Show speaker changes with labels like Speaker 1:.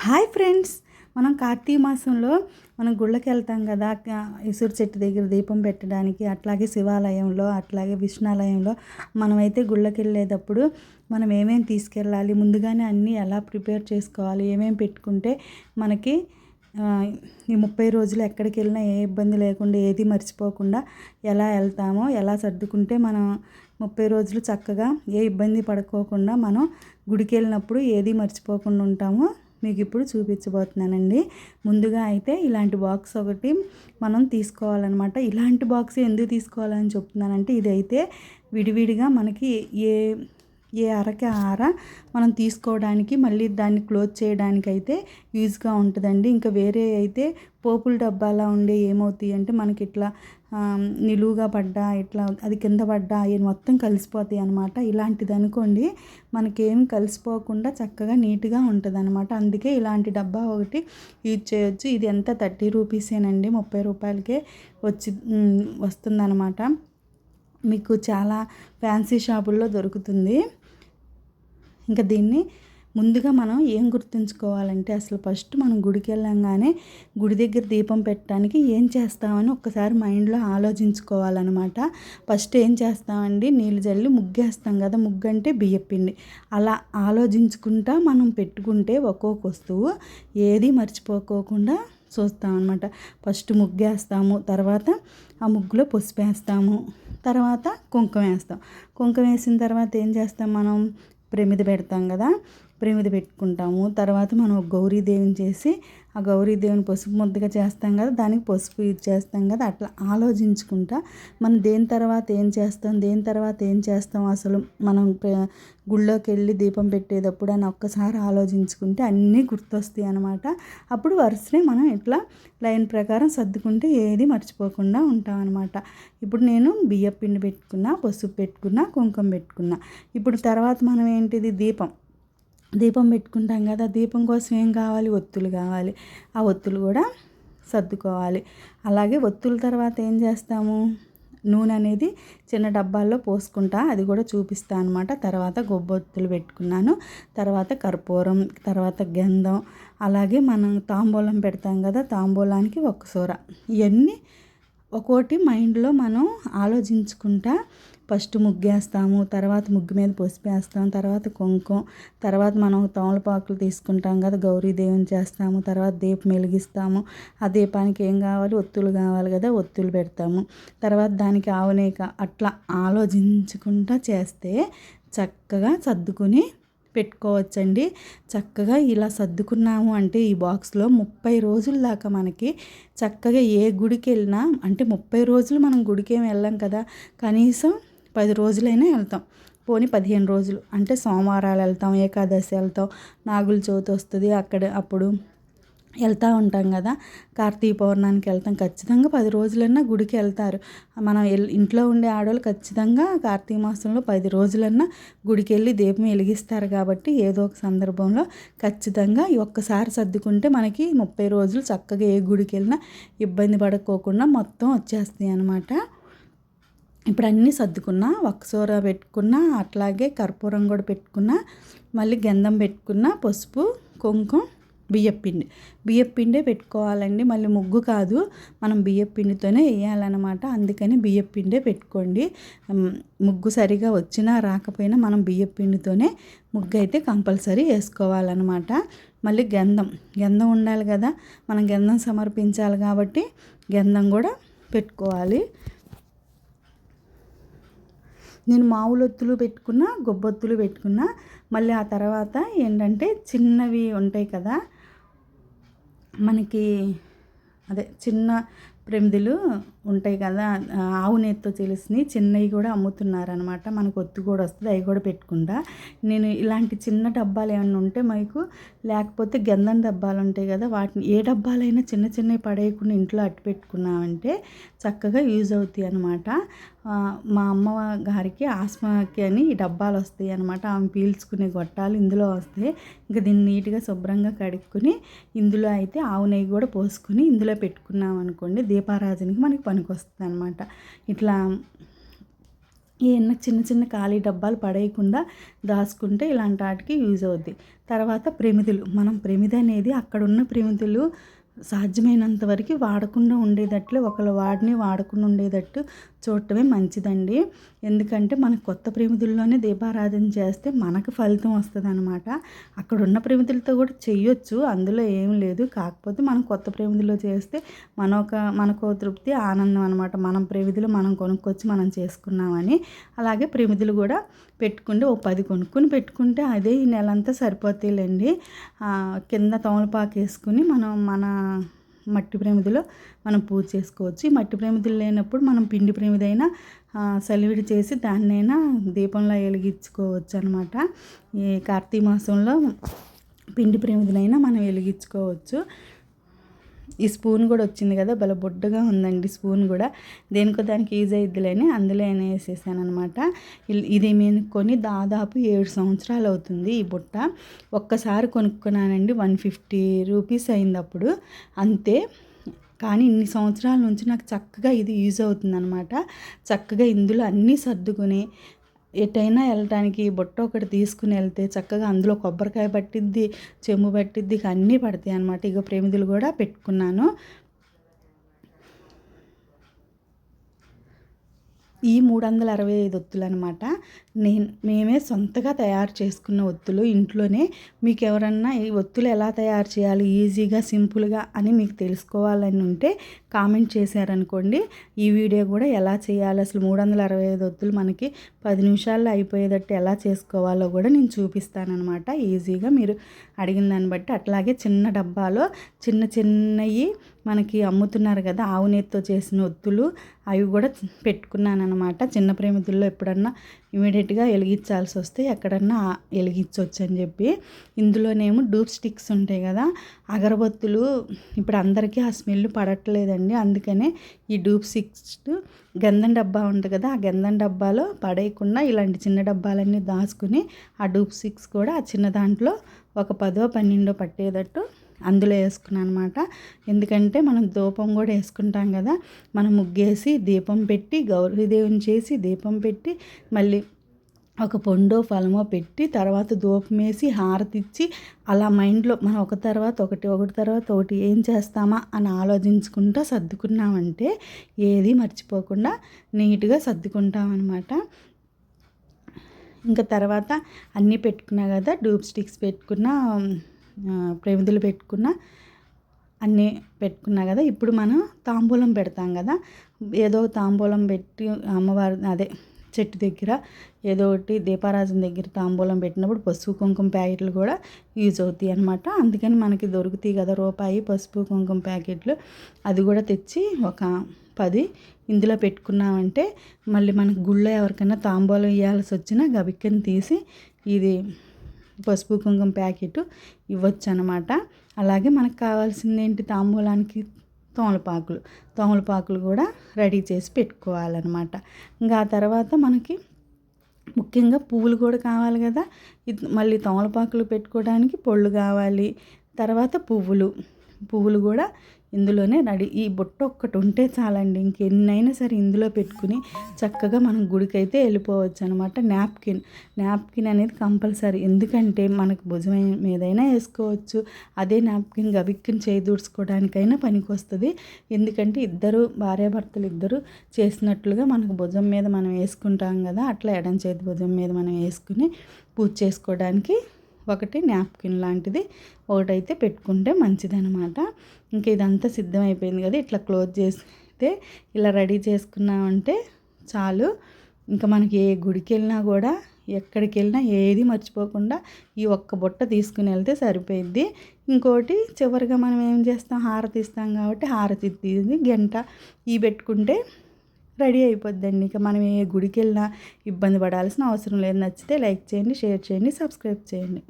Speaker 1: Hi friends. మనం కార్తీక మాసంలో మనం గుళ్ళకి వెళ్తాం కదా ఇసురు చెట్టు దగ్గర దీపం పెట్టడానికి అట్లాగే శివాలయంలో అట్లాగే విష్ణాలయంలో మనమైతే గుళ్ళకి వెళ్ళేటప్పుడు మనం ఏమేమి తీసుకెళ్ళాలి ముందుగానే అన్నీ ఎలా ప్రిపేర్ చేసుకోవాలి ఏమేమి పెట్టుకుంటే మనకి ఈ ముప్పై రోజులు ఎక్కడికి వెళ్ళినా ఏ ఇబ్బంది లేకుండా ఏది మర్చిపోకుండా ఎలా వెళ్తామో ఎలా సర్దుకుంటే మనం ముప్పై రోజులు చక్కగా ఏ ఇబ్బంది పడుకోకుండా మనం గుడికి వెళ్ళినప్పుడు ఏది మర్చిపోకుండా ఉంటామో మీకు ఇప్పుడు చూపించబోతున్నానండి. ముందుగా అయితే ఇలాంటి బాక్స్ ఒకటి మనం తీసుకోవాలన్నమాట. ఇలాంటి బాక్స్ ఎందుకు తీసుకోవాలని చెప్తున్నానంటే ఇదైతే విడివిడిగా మనకి ఏ ఏ అరకి ఆర మనం తీసుకోవడానికి మళ్ళీ దాన్ని క్లోజ్ చేయడానికి అయితే యూజ్గా ఉంటుందండి. ఇంకా వేరే అయితే పోపుల డబ్బాలా ఉండే ఏమవుతాయి అంటే మనకి ఇట్లా నిలువుగా పడ్డా ఇట్లా అది కింద పడ్డా అవి మొత్తం కలిసిపోతాయి అనమాట ఇలాంటిది అనుకోండి మనకేం కలిసిపోకుండా చక్కగా నీట్గా ఉంటుంది అనమాట అందుకే ఇలాంటి డబ్బా ఒకటి యూజ్ చేయొచ్చు. ఇది ఎంత? థర్టీ రూపీసేనండి. ముప్పై రూపాయలకే వచ్చి వస్తుందన్నమాట. మీకు చాలా ఫ్యాన్సీ షాపుల్లో దొరుకుతుంది. ఇంకా దీన్ని ముందుగా మనం ఏం గుర్తుంచుకోవాలంటే అసలు ఫస్ట్ మనం గుడికి వెళ్ళంగానే గుడి దగ్గర దీపం పెట్టడానికి ఏం చేస్తామని ఒక్కసారి మైండ్లో ఆలోచించుకోవాలన్నమాట. ఫస్ట్ ఏం చేస్తామండి? నీళ్ళు జల్లి ముగ్గేస్తాం కదా ముగ్గు అంటే బియ్యపిండి అలా ఆలోచించుకుంటా మనం పెట్టుకుంటే ఒక్కొక్క వస్తువు ఏది మర్చిపోకోకుండా చూస్తాం అనమాట ఫస్ట్ ముగ్గేస్తాము తర్వాత ఆ ముగ్గులో పసుపు వేస్తాము తర్వాత కుంకుమ వేస్తాం. కుంకుమ వేసిన తర్వాత ఏం చేస్తాం మనం? ప్రమిద పెడతాం కదా ప్రేమిద పెట్టుకుంటాము. తర్వాత మనం గౌరీదేవిని చేసి ఆ గౌరీదేవిని పసుపు ముద్దగా చేస్తాం కదా దానికి పసుపు ఇది చేస్తాం కదా అట్లా ఆలోచించుకుంటా మనం దేని తర్వాత ఏం చేస్తాం దేని తర్వాత ఏం చేస్తాం అసలు మనం గుళ్ళోకి వెళ్ళి దీపం పెట్టేటప్పుడు అని ఒక్కసారి ఆలోచించుకుంటే అన్నీ గుర్తొస్తాయి అనమాట అప్పుడు వరుసనే మనం ఇట్లా లైన్ ప్రకారం సర్దుకుంటే ఏది మర్చిపోకుండా ఉంటాం అనమాట ఇప్పుడు నేను బియ్య పిండి పెట్టుకున్నా పసుపు పెట్టుకున్నా కుంకుమ పెట్టుకున్నా. ఇప్పుడు తర్వాత మనం ఏంటిది? దీపం. దీపం పెట్టుకుంటాం కదా దీపం కోసం ఏం కావాలి? ఒత్తులు కావాలి. ఆ ఒత్తులు కూడా సర్దుకోవాలి. అలాగే ఒత్తుల తర్వాత ఏం చేస్తాము? నూనె అనేది చిన్న డబ్బాల్లో పోసుకుంటా అది కూడా చూపిస్తా అనమాట తర్వాత గొబ్బొత్తులు పెట్టుకున్నాను. తర్వాత కర్పూరం తర్వాత గంధం అలాగే మనం తాంబూలం పెడతాం కదా తాంబూలానికి ఒక సూర. ఇవన్నీ ఒక్కోటి మైండ్లో మనం ఆలోచించుకుంటా ఫస్ట్ ముగ్గేస్తాము తర్వాత ముగ్గు మీద పసుపు వేస్తాం తర్వాత కుంకుమ తర్వాత మనం తమలపాకులు తీసుకుంటాం కదా గౌరీదేవిని చేస్తాము తర్వాత దీపం వెలిగిస్తాము. ఆ దీపానికి ఏం కావాలి? ఒత్తులు కావాలి కదా ఒత్తులు పెడతాము. తర్వాత దానికి ఆవునేక అట్లా ఆలోచించుకుంటా చేస్తే చక్కగా సర్దుకుని పెట్టుకోవచ్చండి. చక్కగా ఇలా సర్దుకున్నాము అంటే ఈ బాక్స్లో ముప్పై రోజుల దాకా మనకి చక్కగా ఏ గుడికి వెళ్ళినా అంటే ముప్పై రోజులు మనం గుడికి ఏమి వెళ్ళాం కదా కనీసం పది రోజులైనా వెళ్తాం. పోనీ పదిహేను రోజులు. అంటే సోమవారాలు వెళ్తాం ఏకాదశి వెళ్తాం. నాగుల చవితి వస్తుంది అక్కడ అప్పుడు వెళ్తూ ఉంటాం కదా. కార్తీక పౌర్ణానికి వెళ్తాం. ఖచ్చితంగా పది రోజులన్నా గుడికి వెళ్తారు. మనం ఇంట్లో ఉండే ఆడవాళ్ళు ఖచ్చితంగా కార్తీక మాసంలో పది రోజులన్నా గుడికి వెళ్ళి దీపం వెలిగిస్తారు కాబట్టి ఏదో ఒక సందర్భంలో ఖచ్చితంగా ఒక్కసారి సర్దుకుంటే మనకి ముప్పై రోజులు చక్కగా ఏ గుడికి వెళ్ళినా ఇబ్బంది పడుకోకుండా మొత్తం వచ్చేస్తాయి అనమాట ఇప్పుడు అన్నీ సర్దుకున్నా ఒక్కసూర పెట్టుకున్నా అట్లాగే కర్పూరం కూడా పెట్టుకున్నా మళ్ళీ గంధం పెట్టుకున్న పసుపు కుంకుమ బియ్యపిండి బియ్యపిండే పెట్టుకోవాలండి మళ్ళీ ముగ్గు కాదు. మనం బియ్యపిండితోనే వేయాలన్నమాట. అందుకని బియ్యపిండే పెట్టుకోండి. ముగ్గు సరిగా వచ్చినా రాకపోయినా మనం బియ్యపిండితోనే ముగ్గు అయితే కంపల్సరీ వేసుకోవాలన్నమాట. మళ్ళీ గంధం. గంధం ఉండాలి కదా. మనం గంధం సమర్పించాలి కాబట్టి గంధం కూడా పెట్టుకోవాలి. నేను మామూలొత్తులు పెట్టుకున్న గొబ్బొత్తులు పెట్టుకున్న మళ్ళీ ఆ తర్వాత ఏంటంటే చిన్నవి ఉంటాయి కదా మనకి అదే చిన్న ప్రమిదిలు ఉంటాయి కదా ఆవు నేతితో తెలిసినవి చిన్నవి కూడా అమ్ముతున్నారనమాట మనకు ఒత్తు కూడా వస్తుంది అవి కూడా పెట్టుకుంటా. నేను ఇలాంటి చిన్న డబ్బాలు ఏమైనా ఉంటే మీకు లేకపోతే గంధం డబ్బాలు ఉంటాయి కదా వాటిని ఏ డబ్బాలైనా చిన్న చిన్నవి పడేయకుండా ఇంట్లో అట్టు పెట్టుకున్నామంటే చక్కగా యూజ్ అవుతాయి అనమాట మా అమ్మ గారికి ఆస్మాకి అని ఈ డబ్బాలు వస్తాయి అనమాట ఆమె పీల్చుకునే గొట్టాలు ఇందులో వస్తాయి. ఇంకా దీన్ని నీట్గా శుభ్రంగా కడుక్కుని ఇందులో అయితే ఆవు నెయ్యి కూడా పోసుకొని ఇందులో పెట్టుకున్నాం అనుకోండి దీపారాజనకి మనకి పనికి వస్తుంది అనమాట ఇట్లా ఏమన్నా చిన్న చిన్న ఖాళీ డబ్బాలు పడేయకుండా దాచుకుంటే ఇలాంటి వాటికి యూజ్ అవుద్ది. తర్వాత ప్రమిదులు మనం ప్రమిది అనేది అక్కడున్న ప్రమిదులు సాధ్యమైనంత వరకు వాడకుండా ఉండేటట్లు ఒకళ్ళు వాడిని వాడకుండా ఉండేటట్టు చూడటమే మంచిదండి. ఎందుకంటే మన కొత్త ప్రేమిదుల్లోనే దీపారాధన చేస్తే మనకు ఫలితం వస్తుంది అనమాట అక్కడ ఉన్న ప్రేమితులతో కూడా చేయొచ్చు అందులో ఏం లేదు. కాకపోతే మనం కొత్త ప్రేమితుల్లో చేస్తే మనొక మనకు తృప్తి ఆనందం అనమాట మనం ప్రేమిదులు మనం కొనుక్కొచ్చి మనం చేసుకున్నామని. అలాగే ప్రమిదులు కూడా పెట్టుకుంటే ఓ పది కొనుక్కొని పెట్టుకుంటే అదే ఈ నెలంతా సరిపోతాయిలేండి కింద తమలపాకు వేసుకుని మనం మన మట్టి ప్రమిదిలో మనం పూజ చేసుకోవచ్చు. ఈ మట్టి ప్రేమిదులు లేనప్పుడు మనం పిండి ప్రేమిదైనా సెలవిడి చేసి దాన్నైనా దీపంలో వెలిగించుకోవచ్చు అనమాట ఈ కార్తీక మాసంలో పిండి ప్రేమిదనైనా మనం వెలిగించుకోవచ్చు. ఈ స్పూన్ కూడా వచ్చింది కదా భలే బొడ్డుగా ఉందండి స్పూన్ కూడా. దేనికో దానికి ఈజీ అయిద్దిలేని అందులో వేసేసాను అనమాట ఇది నేను కొని దాదాపు ఏడు సంవత్సరాలు అవుతుంది ఈ బుట్ట. ఒక్కసారి కొనుక్కున్నానండి వన్ ఫిఫ్టీ రూపీస్ అయింది అప్పుడు అంతే. కానీ ఇన్ని సంవత్సరాల నుంచి నాకు చక్కగా ఇది యూజ్ అవుతుందన్నమాట. చక్కగా ఇందులో అన్నీ సర్దుకుని ఎటైనా వెళ్ళటానికి బుట్ట ఒకటి తీసుకుని వెళ్తే చక్కగా అందులో కొబ్బరికాయ పట్టిద్ది చెమ్ము పట్టిద్ది అన్నీ పడతాయి అనమాట ఇక ప్రేమిదులు కూడా పెట్టుకున్నాను. ఈ మూడు వందల అరవై ఐదు ఒత్తులు అనమాట నేను మేమే సొంతగా తయారు చేసుకున్న ఒత్తులు ఇంట్లోనే మీకు ఎవరన్నా ఈ ఒత్తులు ఎలా తయారు చేయాలి ఈజీగా సింపుల్గా అని మీకు తెలుసుకోవాలని ఉంటే కామెంట్ చేశారనుకోండి. ఈ వీడియో కూడా ఎలా చేయాలి అసలు మూడు వందల అరవై ఐదు ఒత్తులు మనకి పది నిమిషాల్లో అయిపోయేటట్టు ఎలా చేసుకోవాలో కూడా నేను చూపిస్తానమాట ఈజీగా మీరు అడిగిన దాన్ని బట్టి అట్లాగే చిన్న డబ్బాలో చిన్న చిన్నవి మనకి అమ్ముతున్నారు కదా ఆవు నేతితో చేసిన ఒత్తులు అవి కూడా పెట్టుకున్నాను అనమాట చిన్న ప్రేమితుల్లో ఎప్పుడన్నా ఇమీడియట్గా వెలిగించాల్సి వస్తే ఎక్కడన్నా వెలిగించవచ్చు అని చెప్పి ఇందులోనేమో డూప్ స్టిక్స్ ఉంటాయి కదా అగరబత్తులు. ఇప్పుడు అందరికీ ఆ స్మెల్ పడట్లేదండి. అందుకనే ఈ డూప్ స్టిక్స్ గంధం డబ్బా ఉంటుంది కదా ఆ గంధం డబ్బాలో పడేయకుండా ఇలాంటి చిన్న డబ్బాలన్నీ దాచుకుని ఆ డూప్ స్టిక్స్ కూడా ఆ చిన్న దాంట్లో ఒక పదో పన్నెండో పట్టేటట్టు అందులో వేసుకున్నాను అనమాట ఎందుకంటే మనం ధూపం కూడా వేసుకుంటాం కదా మనం ముగ్గేసి దీపం పెట్టి గౌరీదేవిని చేసి దీపం పెట్టి మళ్ళీ ఒక పండో ఫలమో పెట్టి తర్వాత ధూపం వేసి హారతిచ్చి అలా మైండ్లో మనం ఒక తర్వాత ఒకటి ఒకటి తర్వాత ఒకటి ఏం చేస్తామా అని ఆలోచించుకుంటూ సర్దుకున్నామంటే ఏది మర్చిపోకుండా నీట్గా సర్దుకుంటామన్నమాట ఇంకా తర్వాత అన్నీ పెట్టుకున్నా కదా డూప్ స్టిక్స్ పెట్టుకున్న ప్రమిదలు పెట్టుకున్న అన్నీ పెట్టుకున్నా కదా ఇప్పుడు మనం తాంబూలం పెడతాం కదా. ఏదో తాంబూలం పెట్టి అమ్మవారి అదే చెట్టు దగ్గర ఏదో ఒకటి దీపారాజన దగ్గర తాంబూలం పెట్టినప్పుడు పసుపు కుంకుమ ప్యాకెట్లు కూడా యూజ్ అవుతాయి అనమాట అందుకని మనకి దొరుకుతాయి కదా రూపాయి పసుపు కుంకుమ ప్యాకెట్లు. అది కూడా తెచ్చి ఒక పది ఇందులో పెట్టుకున్నామంటే మళ్ళీ మనకు గుళ్ళో ఎవరికైనా తాంబూలం ఇవ్వాల్సి వచ్చినా గబిక్కని తీసి ఇది పసుపు కుంకుమ ప్యాకెట్ ఇవ్వచ్చు అనమాట అలాగే మనకు కావాల్సింది ఏంటి తాంబూలానికి తోమలపాకులు. తోమలపాకులు కూడా రెడీ చేసి పెట్టుకోవాలన్నమాట ఇంకా ఆ తర్వాత మనకి ముఖ్యంగా పువ్వులు కూడా కావాలి కదా. మళ్ళీ తోమలపాకులు పెట్టుకోవడానికి పళ్ళు కావాలి. తర్వాత పువ్వులు. పువ్వులు కూడా ఇందులోనే రెడీ. ఈ బుట్ట ఒక్కటి ఉంటే చాలండి. ఇంకెన్నైనా సరే ఇందులో పెట్టుకుని చక్కగా మనం గుడికైతే వెళ్ళిపోవచ్చు అనమాట నాప్కిన్. నాప్కిన్ అనేది కంపల్సరీ. ఎందుకంటే మనకు భుజం మీదైనా వేసుకోవచ్చు. అదే నాప్కిన్ గబిక్కిన్ చేదూడ్చుకోవడానికైనా పనికొస్తుంది. పనికి వస్తుంది ఎందుకంటే ఇద్దరు భార్యాభర్తలు ఇద్దరు చేసినట్లుగా మనకు భుజం మీద మనం వేసుకుంటాం కదా అట్లా ఎడం చేతి భుజం మీద మనం వేసుకుని పూజ చేసుకోవడానికి ఒకటి నాప్కిన్ లాంటిది. ఒకటైతే పెట్టుకుంటే మంచిదనమాట ఇంకా ఇదంతా సిద్ధమైపోయింది కదా ఇట్లా క్లోజ్ చేస్తే ఇలా రెడీ చేసుకున్నామంటే చాలు. ఇంకా మనకి ఏ గుడికి వెళ్ళినా కూడా ఎక్కడికి వెళ్ళినా ఏది మర్చిపోకుండా ఈ ఒక్క బుట్ట తీసుకుని వెళ్తే సరిపోయిద్ది. ఇంకోటి చివరిగా మనం ఏం చేస్తాం? హారతి ఇస్తాం కాబట్టి హారతి తీసి గంట ఈ పెట్టుకుంటే రెడీ అయిపోద్దండి. ఇక మనం ఏ గుడికి వెళ్ళినా ఇబ్బంది పడాల్సిన అవసరం లేదు. నచ్చితే లైక్ చేయండి షేర్ చేయండి సబ్స్క్రైబ్ చేయండి.